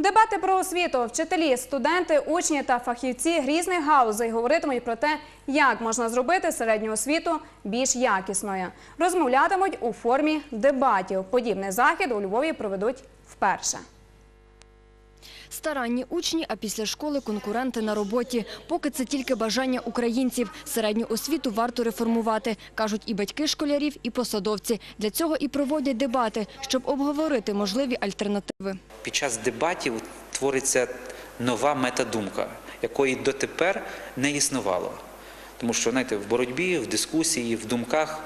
Дебати про освіту, вчителі, студенти, учні та фахівці різних галузей говоритимуть про те, як можна зробити середню освіту більш якісною. Розмовлятимуть у формі дебатів. Подібний захід у Львові проведуть вперше. Старанні учні, а після школи конкуренти на роботі. Поки це тільки бажання українців. Середню освіту варто реформувати, кажуть і батьки школярів, і посадовці. Для цього і проводять дебати, щоб обговорити можливі альтернативи. Під час дебатів твориться нова метадумка, якої дотепер не існувало. Тому що знаєте, в боротьбі, в дискусії, в думках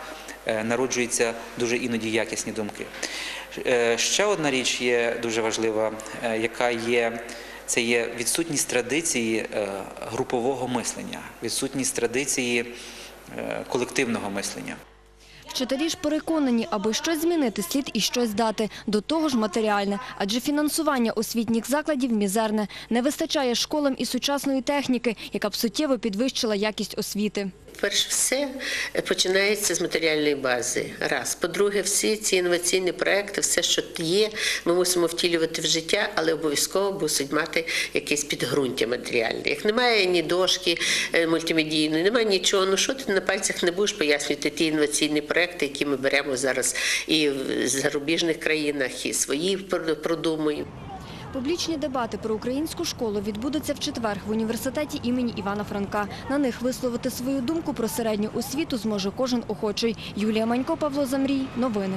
народжуються дуже іноді якісні думки. Е, Ще одна річ є дуже важлива, е, яка є. Це є відсутність традиції е, групового мислення, відсутність традиції е, колективного мислення. Вчителі ж переконані, аби щось змінити, слід і щось дати. До того ж матеріальне. Адже фінансування освітніх закладів мізерне. Не вистачає школам і сучасної техніки, яка б суттєво підвищила якість освіти. Перш все е, починається з матеріальної бази. Раз. По-друге, всі ці інноваційні проекти, все, що є, ми мусимо втілювати в життя, але обов'язково мусить мати якесь підґрунтя матеріальне. Як немає ні дошки е, мультимедійної, немає нічого. Ну що ти на пальцях не будеш пояснювати ті інноваційні проекти, які ми беремо зараз і в зарубіжних країнах, і свої пр- продумуємо. Публічні дебати про українську школу відбудуться в четвер в університеті імені Івана Франка. На них висловити свою думку про середню освіту зможе кожен охочий. Юлія Манько, Павло Замрій. Новини.